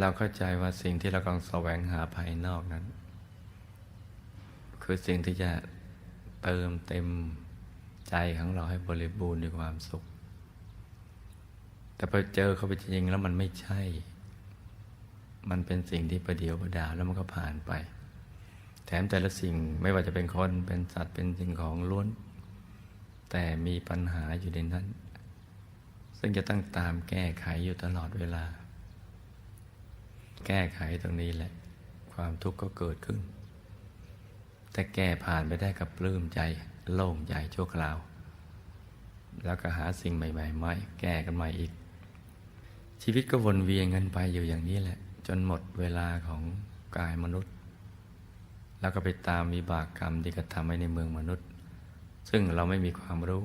เราเข้าใจว่าสิ่งที่เรากำลังแสวงหาภายนอกนั้น คือสิ่งที่จะเติมเต็มใจของเราให้บริบูรณ์ด้วยความสุข แต่พอเจอเข้าไปจริงแล้วมันไม่ใช่ มันเป็นสิ่งที่ประเดียวประดาแล้วมันก็ผ่านไป แถมแต่ละสิ่งไม่ว่าจะเป็นคนเป็นสัตว์เป็นสิ่งของล้วน แต่มีปัญหาอยู่ในนั้น ซึ่งจะต้องตามแก้ไขอยู่ตลอดเวลา แก้ไขตรงนี้แหละ ความทุกข์ก็เกิดขึ้น แต่แก้ผ่านไปได้กับปลื้มใจโล่งใจชั่วคราว แล้วก็หาสิ่งใหม่ๆไม่แก้กันใหม่อีก ชีวิตก็วนเวียนกันไปอยู่อย่างนี้แหละ จนหมดเวลาของกายมนุษย์ แล้วก็ไปตามวิบากกรรมที่กระทำไว้ในเมืองมนุษย์ ซึ่งเราไม่มีความรู้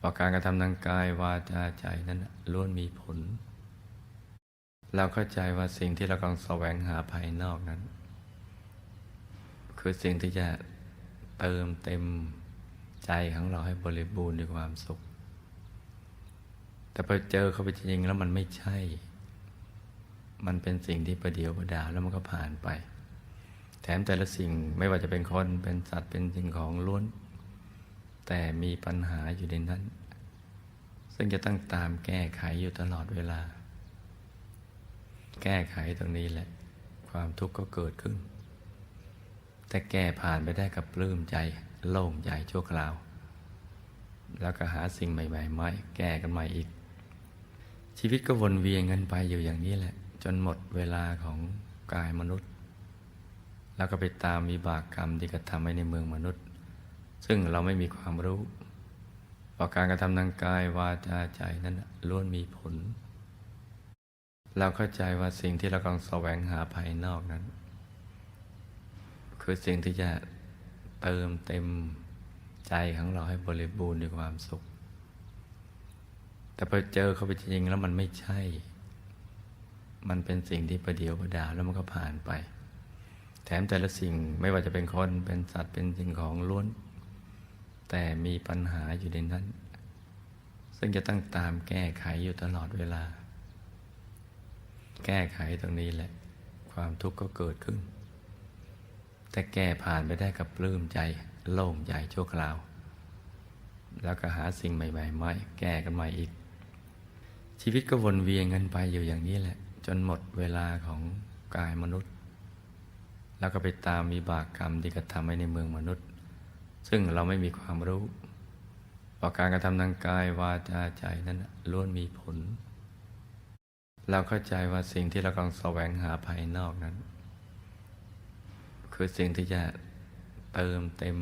ว่าการกระทำทางกายวาจาใจนั้นล้วนมีผล เราเข้าใจว่าสิ่งที่เรากำลังแสวงหาภายนอกนั้น คือสิ่งที่จะเติมเต็มใจของเราให้บริบูรณ์ด้วยความสุข แต่พอเจอเข้าไปจริงๆแล้วมันไม่ใช่ มันเป็นสิ่งที่ประเดียวประดาวแล้วมันก็ผ่านไป แถมแต่ละสิ่งไม่ว่าจะเป็นคนเป็นสัตว์เป็นสิ่งของล้วน แต่มีปัญหาอยู่ในนั้น ซึ่งจะต้องตามแก้ไขอยู่ตลอดเวลา แก้ไขตรงนี้แหละ ความทุกข์ก็เกิดขึ้น แต่แก้ผ่านไปได้กับปลื้มใจโล่งใจชั่วคราว แล้วก็หาสิ่งใหม่ๆไม่แก้กันใหม่อีก ชีวิตก็วนเวียนกันไปอยู่อย่างนี้แหละ จนหมดเวลาของกายมนุษย์ แล้วก็ไปตามวิบากกรรมที่กระทำไว้ในเมืองมนุษย์ ซึ่งเราไม่มีความรู้ว่าการกระทำทางกายวาจาใจนั้นล้วนมีผล เราเข้าใจว่าสิ่งที่เรากำลังแสวงหาภายนอกนั้น คือสิ่งที่จะเติมเต็มใจของเราให้บริบูรณ์ด้วยความสุข แต่พอเจอเข้าไปจริงแล้วมันไม่ใช่ มันเป็นสิ่งที่ประเดียวประดาวแล้วมันก็ผ่านไป แถมแต่ละสิ่งไม่ว่าจะเป็นคนเป็นสัตว์เป็นสิ่งของล้วน แต่มีปัญหาอยู่ในนั้น ซึ่งจะต้องตามแก้ไขอยู่ตลอดเวลา แก้ไขตรงนี้แหละ ความทุกข์ก็เกิดขึ้น แต่แก้ผ่านไปได้กับปลื้มใจโล่งใจชั่วคราว แล้วก็หาสิ่งใหม่ๆไม่แก้กันใหม่อีก ชีวิตก็วนเวียนกันไปอยู่อย่างนี้แหละ จนหมดเวลาของกายมนุษย์ แล้วก็ไปตามวิบากกรรมที่กระทำไว้ในเมืองมนุษย์ ซึ่งเราไม่มีความรู้ว่าการกระทำทางกายวาจาใจนั้นล้วนมีผล เราเข้าใจว่าสิ่งที่เรากำลังแสวงหาภายนอกนั้น คือสิ่งที่จะเติมเต็ม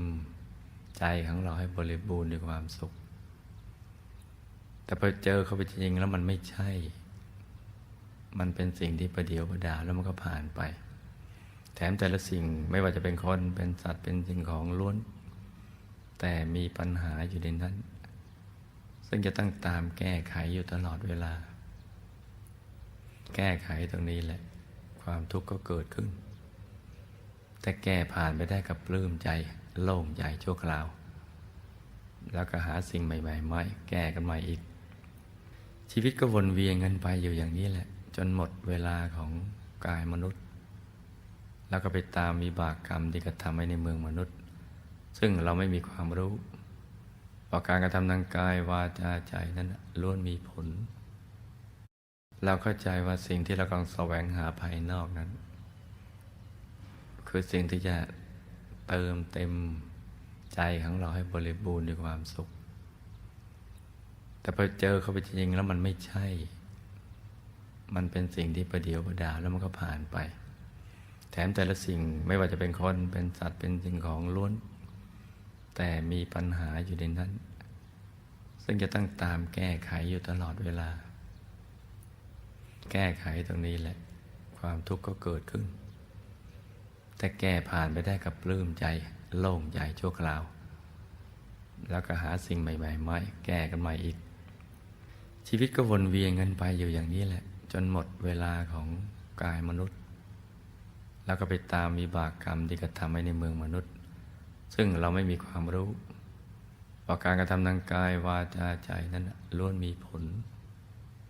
ใจของเราให้บริบูรณ์ด้วยความสุข แต่พอเจอเขาไปจริงแล้วมันไม่ใช่ มันเป็นสิ่งที่ประเดียวประดาแล้วมันก็ผ่านไป แถมแต่ละสิ่งไม่ว่าจะเป็นคนเป็นสัตว์เป็นสิ่งของล้วน แต่มีปัญหาอยู่ในนั้น ซึ่งจะต้องตามแก้ไขอยู่ตลอดเวลา แก้ไขตรงนี้แหละ ความทุกข์ก็เกิดขึ้น แต่แก้ผ่านไปได้กับปลื้มใจโล่งใจชั่วคราว แล้วก็หาสิ่งใหม่ๆม่แก้กันใหม่อีก ชีวิตก็วนเวียนกันไปอยู่อย่างนี้แหละ จนหมดเวลาของกายมนุษย์ แล้วก็ไปตามวิบากกรรมที่กระทำไว้ในเมืองมนุษย์ ซึ่งเราไม่มีความรู้ว่าการกระทำทางกายวาจาใจนั้นล้วนมีผล เราเข้าใจว่าสิ่งที่เรากำลังแสวงหาภายนอกนั้น คือสิ่งที่จะเติมเต็มใจของเราให้บริบูรณ์ด้วยความสุข แต่พอเจอเข้าไปจริงแล้วมันไม่ใช่ มันเป็นสิ่งที่ประเดียวประดาวแล้วมันก็ผ่านไป แถมแต่ละสิ่งไม่ว่าจะเป็นคนเป็นสัตว์เป็นสิ่งของล้วน แต่มีปัญหาอยู่ในนั้น ซึ่งจะต้องตามแก้ไขอยู่ตลอดเวลา แก้ไขตรงนี้แหละ ความทุกข์ก็เกิดขึ้น แต่แก้ผ่านไปได้กับปลื้มใจโล่งใจชั่วคราว แล้วก็หาสิ่งใหม่ๆม่แก้กันใหม่อีก ชีวิตก็วนเวียนกันไปอยู่อย่างนี้แหละ จนหมดเวลาของกายมนุษย์ แล้วก็ไปตามวิบากกรรมที่กระทำไว้ในเมืองมนุษย์ ซึ่งเราไม่มีความรู้ว่าการกระทำทางกายวาจาใจนั้นล้วนมีผล